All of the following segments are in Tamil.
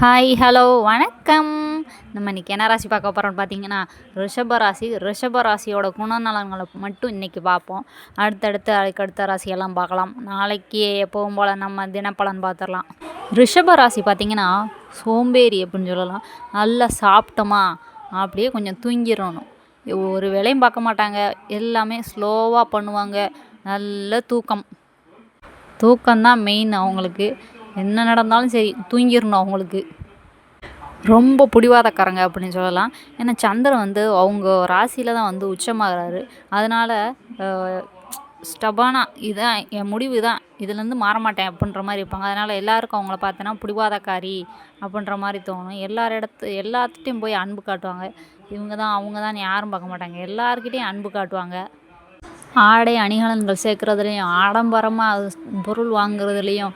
ஹாய் ஹலோ வணக்கம். நம்ம இன்றைக்கி என்ன ராசி பார்க்க போகிறோம்னு பார்த்தீங்கன்னா ரிஷப ராசி. ரிஷப ராசியோட குணநலன்களை மட்டும் இன்றைக்கி பார்ப்போம். அடுத்தடுத்து அதுக்கடுத்த ராசியெல்லாம் பார்க்கலாம். நாளைக்கு எப்பவும் போல் நம்ம தினப்பலன் பார்த்துடலாம். ரிஷப ராசி பார்த்திங்கன்னா சோம்பேறி அப்படின்னு சொல்லலாம். நல்லா சாப்பிட்டோமா? அப்படியே கொஞ்சம் தூங்கிடணும். ஒரு வேலையும் பார்க்க மாட்டாங்க. எல்லாமே ஸ்லோவாக பண்ணுவாங்க. நல்ல தூக்கம். தூக்கம்தான் மெயின் அவங்களுக்கு. என்ன நடந்தாலும் சரி தூங்கிடணும் அவங்களுக்கு. ரொம்ப பிடிவாதக்காரங்க அப்படின்னு சொல்லலாம். ஏன்னா சந்திரன் வந்து அவங்க ராசியில் தான் வந்து உச்சமாகிறாரு. அதனால் ஸ்டபானாக இதுதான் என் முடிவு தான். இதுலேருந்து மாற மாட்டேன் அப்படின்ற மாதிரி இருப்பாங்க. அதனால் எல்லாருக்கும் அவங்கள பார்த்தோன்னா பிடிவாதக்காரி அப்படின்ற மாதிரி தோணும். எல்லார் இடத்து எல்லாத்துட்டையும் போய் அன்பு காட்டுவாங்க. இவங்க தான் அவங்க தான் யாரும் பார்க்க மாட்டாங்க. எல்லாருக்கிட்டேயும் அன்பு காட்டுவாங்க. ஆடை அணிகலன்கள் சேர்க்குறதுலையும் ஆடம்பரமாக பொருள் வாங்குறதுலேயும்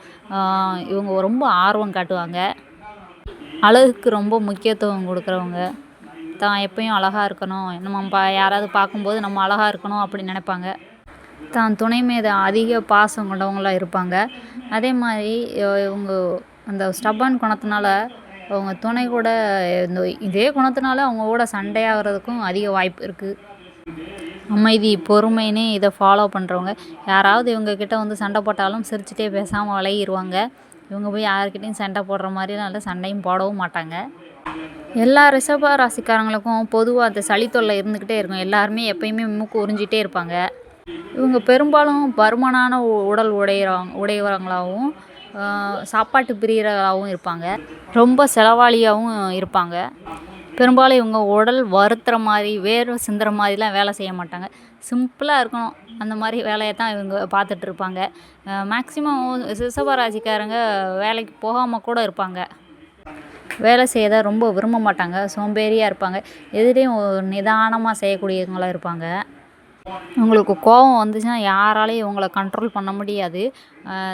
இவங்க ரொம்ப ஆர்வம் காட்டுவாங்க. அழகுக்கு ரொம்ப முக்கியத்துவம் கொடுக்குறவங்க. தான் எப்பயும் அழகாக இருக்கணும். நம்ம பா யாராவது பார்க்கும்போது நம்ம அழகாக இருக்கணும் அப்படின்னு நினைப்பாங்க. தான் துணை மீது அதிக பாசம் கொண்டவங்களாக இருப்பாங்க. அதே மாதிரி இவங்க அந்த ஸ்டப்பான் குணத்தினால அவங்க துணை கூட இந்த இதே குணத்தினால அவங்க கூட சண்டையாகிறதுக்கும் அதிக வாய்ப்பு இருக்குது அமைதி பொறுமைன்னு இதை ஃபாலோ பண்ணுறவங்க யாராவது இவங்கக்கிட்ட வந்து சண்டை போட்டாலும் சிரிச்சிட்டே பேசாமல் விலகிருவாங்க இவங்க போய் யாருக்கிட்டையும் சண்டை போடுற மாதிரிலாம் இல்லை சண்டையும் போடவும் மாட்டாங்க. எல்லா ரிஷப ராசிக்காரங்களுக்கும் பொதுவாக அந்த சளி தொல்லை இருந்துக்கிட்டே இருக்கும். எல்லாருமே எப்பயுமே மூக்கு உறிஞ்சிட்டே இருப்பாங்க. இவங்க பெரும்பாலும் பருமனான உடல் உடையிறவங்க உடையவங்களாகவும் சாப்பாட்டு பிரியர்களாகவும் இருப்பாங்க. ரொம்ப செலவாளியாகவும் இருப்பாங்க. பெரும்பாலும் இவங்க உடல் வருத்துற மாதிரி வேர்வை சிந்துற மாதிரிலாம் வேலை செய்ய மாட்டாங்க. சிம்பிளாக இருக்கணும். அந்த மாதிரி வேலையை தான் இவங்க பார்த்துட்ருப்பாங்க மேக்ஸிமம் ரிஷபராசிக்காரங்க வேலைக்கு போகாமல் கூட இருப்பாங்க. வேலை செய்ய தான் ரொம்ப விரும்ப மாட்டாங்க. சோம்பேறியாக இருப்பாங்க. எதிரையும் நிதானமாக செய்யக்கூடியவங்களாக இருப்பாங்க. உங்களுக்கு கோபம் வந்துச்சுன்னா யாராலையும் இவங்களை கண்ட்ரோல் பண்ண முடியாது.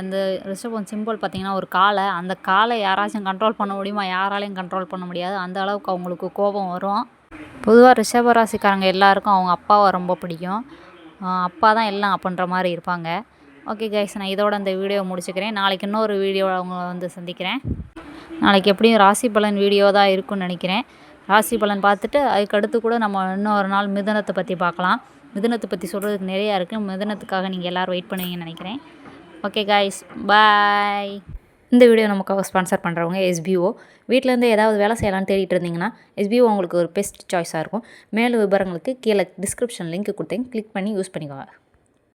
இந்த ரிஷபம் சிம்பிள் பார்த்திங்கன்னா ஒரு காலை. அந்த காலை யாராச்சும் கண்ட்ரோல் பண்ண முடியுமா? யாராலையும் கண்ட்ரோல் பண்ண முடியாது. அந்த அளவுக்கு அவங்களுக்கு கோபம் வரும். பொதுவாக ரிஷபராசிக்காரங்க எல்லாருக்கும் அவங்க அப்பாவை ரொம்ப பிடிக்கும். அப்பா தான் எல்லாம் அப்படின்ற மாதிரி இருப்பாங்க. ஓகே கைஸ் நான் இதோட இந்த வீடியோ முடிச்சுக்கிறேன். நாளைக்கு இன்னொரு வீடியோவில் அவங்க வந்து சந்திக்கிறேன். நாளைக்கு எப்படியும் ராசி பலன் வீடியோ தான் இருக்கும்னு நினைக்கிறேன். ராசி பலன் பார்த்துட்டு அதுக்கடுத்து கூட நம்ம இன்னொரு நாள் மிதனத்தை பற்றி பார்க்கலாம். மிதனத்தை பற்றி சொல்கிறதுக்கு நிறையா இருக்குது மிதனத்துக்காக நீங்கள் எல்லோரும் வெயிட் பண்ணுவீங்கன்னு நினைக்கிறேன். ஓகே காய்ஸ் பாய் இந்த வீடியோ நமக்காக ஸ்பான்சர் பண்ணுறவங்க எஸ்பிஓ வீட்டிலேருந்து ஏதாவது வேலை செய்யலாம்னு தேடிட்டு இருந்தீங்கன்னா எஸ்பிஓ உங்களுக்கு ஒரு பெஸ்ட் சாய்ஸாக இருக்கும். மேலும் விவரங்களுக்கு கீழே டிஸ்கிரிப்ஷன் லிங்க் கொடுத்தேன். கிளிக் பண்ணி யூஸ் பண்ணிக்கோங்க.